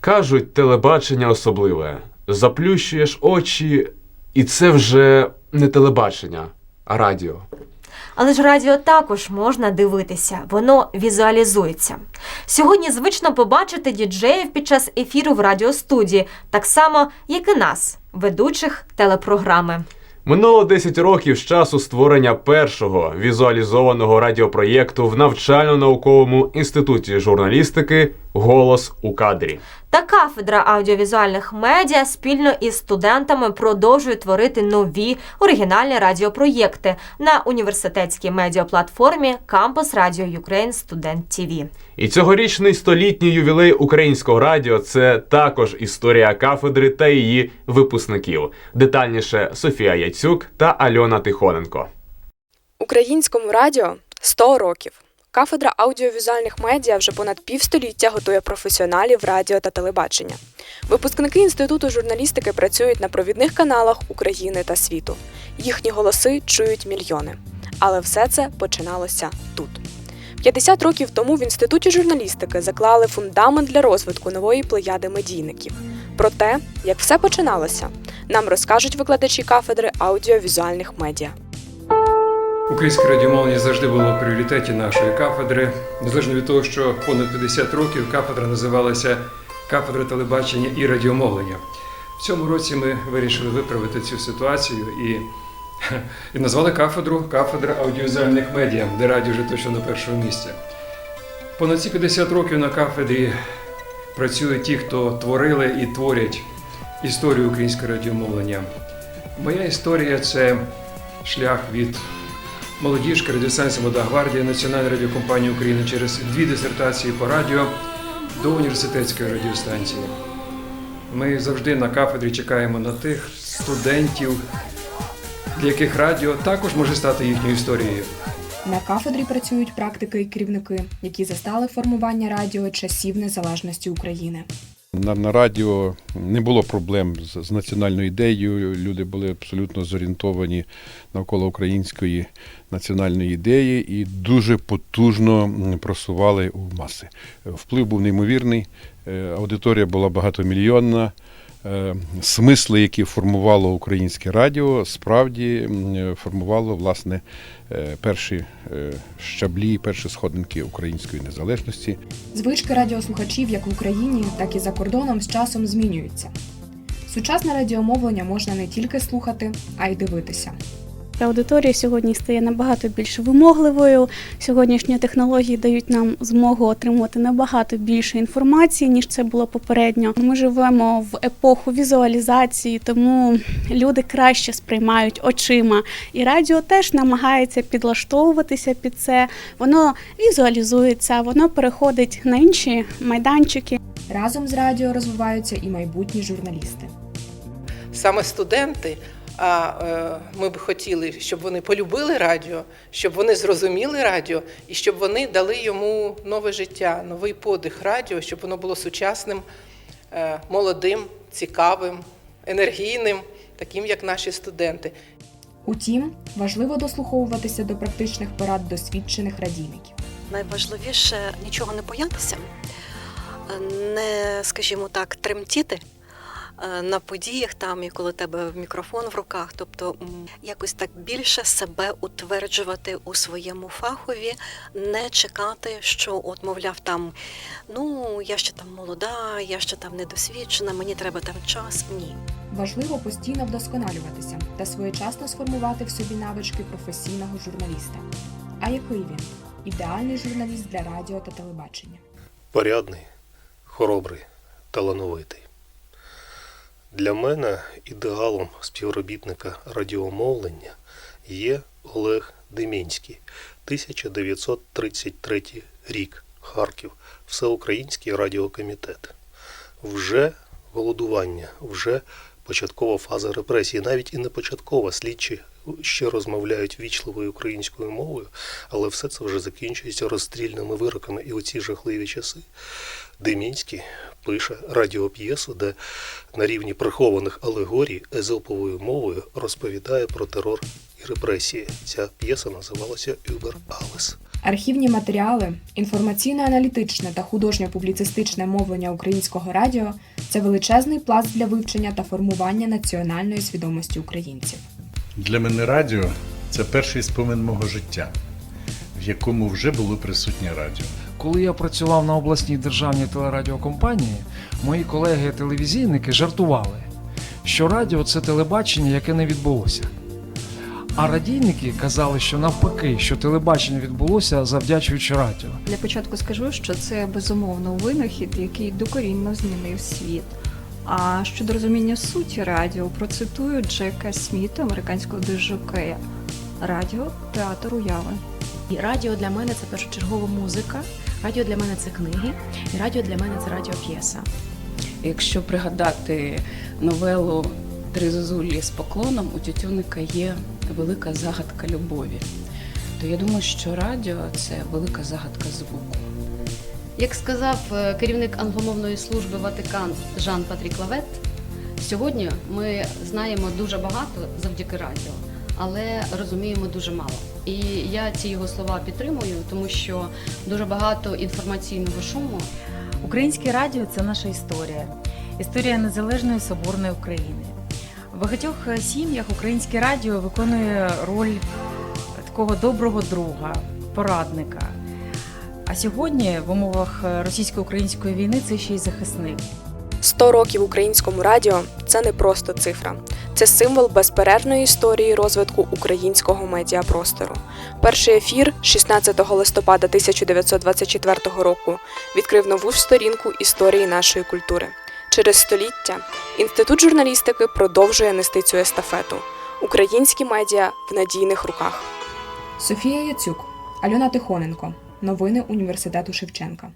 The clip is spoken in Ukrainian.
Кажуть, телебачення особливе. Заплющуєш очі, і це вже не телебачення, а радіо. Але ж радіо також можна дивитися, воно візуалізується. Сьогодні звично побачити діджеїв під час ефіру в радіостудії, так само, як і нас, ведучих телепрограми. Минуло 10 років з часу створення першого візуалізованого радіопроєкту в навчально-науковому інституті журналістики Голос у кадрі. Та кафедра аудіовізуальних медіа спільно із студентами продовжує творити нові оригінальні радіопроєкти на університетській медіаплатформі Campus Radio Ukraine Student TV. І цьогорічний столітній ювілей українського радіо це також історія кафедри та її випускників. Детальніше Софія Яцюк та Альона Тихоненко. Українському радіо 100 років. Кафедра аудіовізуальних медіа вже понад півстоліття готує професіоналів радіо та телебачення. Випускники інституту журналістики працюють на провідних каналах України та світу. Їхні голоси чують мільйони. Але все це починалося тут. 50 років тому в інституті журналістики заклали фундамент для розвитку нової плеяди медійників. Про те, як все починалося, нам розкажуть викладачі кафедри аудіовізуальних медіа. Українське радіомовлення завжди було в пріоритеті нашої кафедри. Незалежно від того, що понад 50 років кафедра називалася кафедра телебачення і радіомовлення. В цьому році ми вирішили виправити цю ситуацію і, і назвали кафедру кафедра аудіовізуальних медіа, де радіо вже точно на першому місці. Понад ці 50 років на кафедрі працюють ті, хто творили і творять історію українського радіомовлення. Моя історія це шлях від Молодіжка, радіостанція Молода гвардія, Національна радіокомпанія України через дві дисертації по радіо до університетської радіостанції. Ми завжди на кафедрі чекаємо на тих студентів, для яких радіо також може стати їхньою історією. На кафедрі працюють практики і керівники, які застали формування радіо часів незалежності України. На, на радіо не було проблем з, з національною ідеєю. Люди були абсолютно зорієнтовані навколо української національної ідеї і дуже потужно просували у маси. Вплив був неймовірний, е, аудиторія була багатомільйонна. Е, Смисли, які формувало українське радіо, справді формувало власне е, перші е, щаблі, перші сходинки української незалежності. Звички радіослухачів як в Україні, так і за кордоном з часом змінюються. Сучасне радіомовлення можна не тільки слухати, а й дивитися. Аудиторія сьогодні стає набагато більш вимогливою. Сьогоднішні технології дають нам змогу отримувати набагато більше інформації, ніж це було попередньо. Ми живемо в епоху візуалізації, тому люди краще сприймають очима. І радіо теж намагається підлаштовуватися під це. Воно візуалізується, воно переходить на інші майданчики. Разом з радіо розвиваються і майбутні журналісти. саме студенти. А е, ми б хотіли, щоб вони полюбили радіо, щоб вони зрозуміли радіо і щоб вони дали йому нове життя, новий подих радіо, щоб воно було сучасним, е, молодим, цікавим, енергійним, таким як наші студенти. Утім, важливо дослуховуватися до практичних порад досвідчених радійників. Найважливіше нічого не боятися, не, скажімо так, тремтіти на подіях там, і коли тебе мікрофон в руках, тобто якось так більше себе утверджувати у своєму фахові, не чекати, що, от, мовляв, там ну я ще там молода, я ще там недосвідчена, мені треба там час. Ні. Важливо постійно вдосконалюватися та своєчасно сформувати в собі навички професійного журналіста. А який він? Ідеальний журналіст для радіо та телебачення. порядний, хоробрий, талановитий. Для мене ідеалом співробітника радіомовлення є Олег Демінський, 1933 рік, Харків, Всеукраїнський радіокомітет. Вже голодування, вже початкова фаза репресії, навіть і не початкова, слідчі ще розмовляють вічливою українською мовою, але все це вже закінчується розстрільними вироками. І у ці жахливі часи Демінський пише радіоп'єсу, де на рівні прихованих алегорій езоповою мовою розповідає про терор і репресії. Ця п'єса називалася Юбер Алес. Архівні матеріали, інформаційно-аналітичне та художньо-публіцистичне мовлення українського радіо це величезний пласт для вивчення та формування національної свідомості українців. Для мене радіо це перший спомин мого життя, в якому вже було присутнє радіо. Коли я працював на обласній державній телерадіокомпанії, мої колеги-телевізійники жартували, що радіо це телебачення, яке не відбулося. А радійники казали, що навпаки, що телебачення відбулося завдячуючи радіо. Для початку скажу, що це безумовно винахід, який докорінно змінив світ. А щодо розуміння суті радіо, процитую Джека Сміта, американського дижокея. Радіо театр уяви. І радіо для мене це першочергова музика, радіо для мене це книги, і радіо для мене це радіоп'єса. Якщо пригадати новелу Три зозулі з поклоном, у Тютюника є велика загадка любові. То я думаю, що радіо це велика загадка звуку. Як сказав е, керівник англомовної служби Ватикан Жан Патрік Лавет, сьогодні ми знаємо дуже багато завдяки радіо, але розуміємо дуже мало. І я ці його слова підтримую, тому що дуже багато інформаційного шуму. Українське радіо це наша історія, історія незалежної соборної України. В багатьох сім'ях українське радіо виконує роль такого доброго друга, порадника. А сьогодні в умовах російсько-української війни це ще й захисник. 100 років українському радіо це не просто цифра, це символ безперервної історії розвитку українського медіапростору. Перший ефір 16 листопада 1924 року відкрив нову сторінку історії нашої культури. Через століття інститут журналістики продовжує нести цю естафету. Українські медіа в надійних руках. Софія Яцюк, Альона Тихоненко. Новини університету Шевченка.